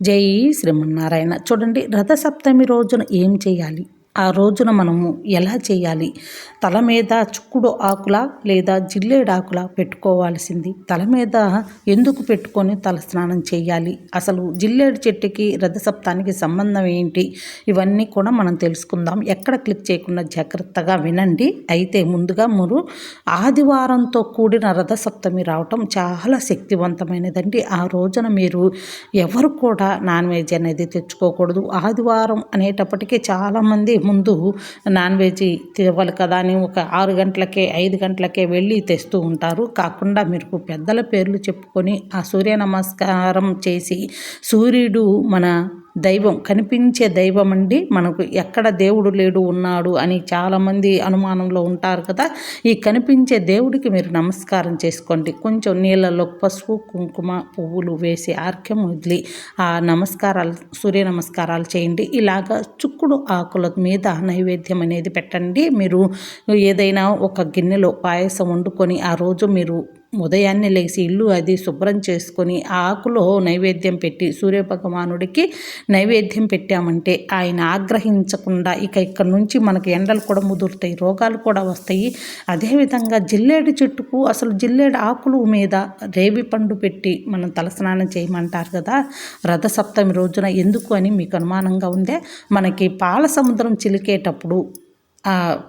జై శ్రీమన్నారాయణ. చూడండి రథసప్తమి రోజున ఏం చేయాలి? ఆ రోజున మనము ఎలా చేయాలి? తల మీద చుక్కుడు ఆకుల లేదా జిల్లేడాకుల పెట్టుకోవాల్సింది. తల మీద ఎందుకు పెట్టుకొని తల స్నానం చేయాలి? అసలు జిల్లేడు చెట్టుకి రథసప్తానికి సంబంధం ఏంటి? ఇవన్నీ కూడా మనం తెలుసుకుందాం. ఎక్కడ క్లిక్ చేయకుండా జాగ్రత్తగా వినండి. అయితే ముందుగా మీరు ఆదివారంతో కూడిన రథసప్తమి రావటం చాలా శక్తివంతమైనదండి. ఆ రోజున మీరు ఎవరు కూడా నాన్ వెజ్ అనేది తెచ్చుకోకూడదు. ఆదివారం అనేటప్పటికీ చాలామంది ముందు నాన్ వెజ్ తివ్వాలి కదా అని ఒక ఆరు గంటలకే ఐదు గంటలకే వెళ్ళి తెస్తూ ఉంటారు. కాకుండా మీరు పెద్దల పేర్లు చెప్పుకొని ఆ సూర్య నమస్కారం చేసి సూర్యుడు మన దైవం కనిపించే దైవం అండి మనకు ఎక్కడ దేవుడు లేడు ఉన్నాడు అని చాలామంది అనుమానంలో ఉంటారు కదా. ఈ కనిపించే దేవుడికి మీరు నమస్కారం చేసుకోండి. కొంచెం నీళ్ళలో పసుపు కుంకుమ పువ్వులు వేసి ఆర్క్యం వదిలి ఆ నమస్కారాలు సూర్య నమస్కారాలు చేయండి. ఇలాగా చుక్కుడు ఆకుల మీద నైవేద్యం అనేది పెట్టండి. మీరు ఏదైనా ఒక గిన్నెలో పాయసం వండుకొని ఆ రోజు మీరు ఉదయాన్నే లేచి ఇల్లు అది శుభ్రం చేసుకొని ఆ ఆకులో నైవేద్యం పెట్టి సూర్యభగవానుడికి నైవేద్యం పెట్టామంటే ఆయన ఆగ్రహించకుండా ఇక ఇక్కడ నుంచి మనకి ఎండలు కూడా ముదురుతాయి రోగాలు కూడా వస్తాయి. అదేవిధంగా జిల్లేడు చెట్టుకు అసలు జిల్లేడు ఆకులు మీద రేవి పండు పెట్టి మనం తలస్నానం చేయమంటారు కదా రథసప్తమి రోజున ఎందుకు అని మీకు అనుమానంగా ఉందే? మనకి పాల సముద్రం చిలికేటప్పుడు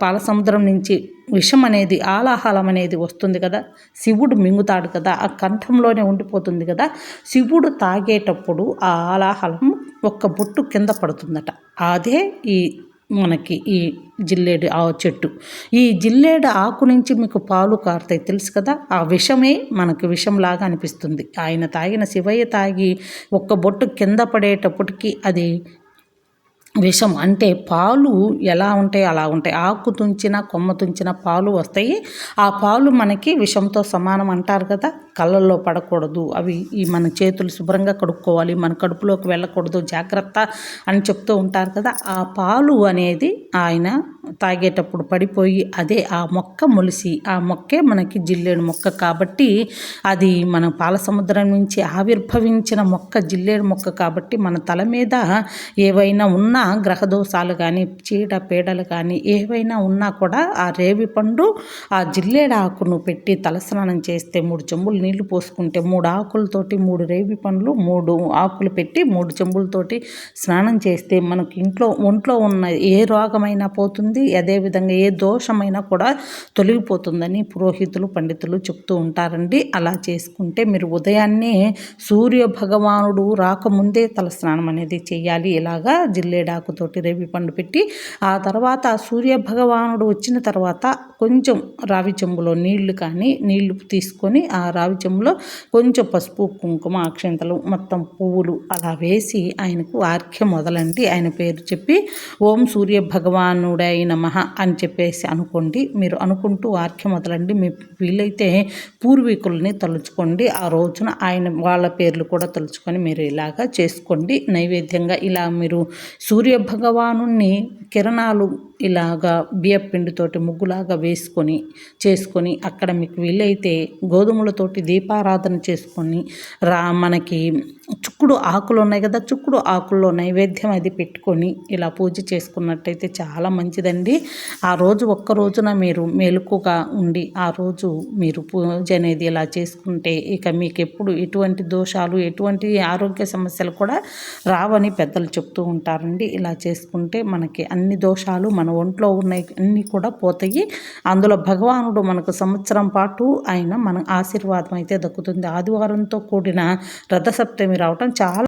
పాల సముద్రం నుంచి విషం అనేది ఆలాహలం అనేది వస్తుంది కదా. శివుడు మింగుతాడు కదా. ఆ కంఠంలోనే ఉండిపోతుంది కదా. శివుడు తాగేటప్పుడు ఆ ఆలాహలం ఒక్క బొట్టు కింద పడుతుందట. అదే ఈ మనకి ఈ జిల్లేడు ఆ చెట్టు. ఈ జిల్లేడు ఆకు నుంచి మీకు పాలు కారుతాయి. తెలుసు కదా? ఆ విషమే మనకు విషంలాగా అనిపిస్తుంది. ఆయన తాగిన శివయ్య తాగి ఒక్క బొట్టు కింద పడేటప్పటికి అది విషం. అంటే పాలు ఎలా ఉంటాయి అలా ఉంటాయి. ఆకు తుంచిన కొమ్మ తుంచిన పాలు వస్తాయి. ఆ పాలు మనకి విషంతో సమానం అంటారు కదా కళ్ళల్లో పడకూడదు. అవి ఈ మన చేతులు శుభ్రంగా కడుక్కోవాలి మన కడుపులోకి వెళ్ళకూడదు. జాగ్రత్త అని చెప్తూ ఉంటారు కదా ఆ పాలు అనేది ఆయన తాగేటప్పుడు పడిపోయి అదే ఆ మొక్క మొలిసి ఆ మొక్కే మనకి జిల్లేడు మొక్క కాబట్టి అది మన పాల సముద్రం నుంచి ఆవిర్భవించిన మొక్క జిల్లేడు మొక్క కాబట్టి మన తల మీద ఏవైనా ఉన్నా గ్రహదోషాలు కానీ చీడ పీడలు కానీ ఏవైనా ఉన్నా కూడా ఆ రేవి పండు ఆ జిల్లేడాకును పెట్టి తలస్నానం చేస్తే మూడు చెంబులు నీళ్ళు పోసుకుంటే మూడు ఆకులతోటి మూడు రేవి పండ్లు మూడు ఆకులు పెట్టి మూడు చెంబులతోటి స్నానం చేస్తే మనకి ఇంట్లో ఒంట్లో ఉన్న ఏ రోగమైనా పోతుంది అదేవిధంగా ఏ దోషమైనా కూడా తొలగిపోతుందని పురోహితులు పండితులు చెప్తూ ఉంటారండి. అలా చేసుకుంటే మీరు ఉదయాన్నే సూర్య భగవానుడు రాకముందే తలస్నానం అనేది చేయాలి. ఇలాగా జిల్లేడా ఆకుతోటి రేవి పండు పెట్టి ఆ తర్వాత సూర్య భగవానుడు వచ్చిన తర్వాత కొంచెం రావి చెంబులో నీళ్ళు కానీ నీళ్ళు తీసుకొని ఆ రావి చెంబులో కొంచెం పసుపు కుంకుమ అక్షంతలు మొత్తం పువ్వులు అలా వేసి ఆయనకు ఆర్ఖ్య మొదలండి. ఆయన పేరు చెప్పి ఓం సూర్య భగవానుడై నమ అని చెప్పేసి అనుకోండి. మీరు అనుకుంటూ ఆర్ఖ్య మొదలండి. మీ వీలైతే పూర్వీకుల్ని తలుచుకోండి. ఆ రోజున ఆయన వాళ్ళ పేర్లు కూడా తలుచుకొని మీరు ఇలాగా చేసుకోండి. నైవేద్యంగా ఇలా మీరు సూర్య సూర్యభగవాను కిరణాలు ఇలాగా బియ్యపిండితోటి ముగ్గులాగా వేసుకొని చేసుకొని అక్కడ మీకు వీలైతే గోధుమలతోటి దీపారాధన చేసుకొని రా మనకి చుక్కుడు ఆకులు ఉన్నాయి కదా చుక్కుడు ఆకుల్లో నైవేద్యం అది పెట్టుకొని ఇలా పూజ చేసుకున్నట్టయితే చాలా మంచిదండి. ఆ రోజు ఒక్క రోజున మీరు మెలకుగా ఉండి ఆ రోజు మీరు పూజ అనేది ఇలా చేసుకుంటే ఇక మీకు ఎప్పుడు ఎటువంటి దోషాలు ఎటువంటి ఆరోగ్య సమస్యలు కూడా రావని పెద్దలు చెప్తూ ఉంటారండి. ఇలా చేసుకుంటే మనకి అన్ని దోషాలు మన ఒంట్లో ఉన్నాయి అన్నీ కూడా పోతాయి. అందులో భగవానుడు మనకు సంవత్సరం పాటు ఆయన మన ఆశీర్వాదం అయితే దక్కుతుంది. ఆదివారంతో కూడిన రథసప్తమి రావటం చాలా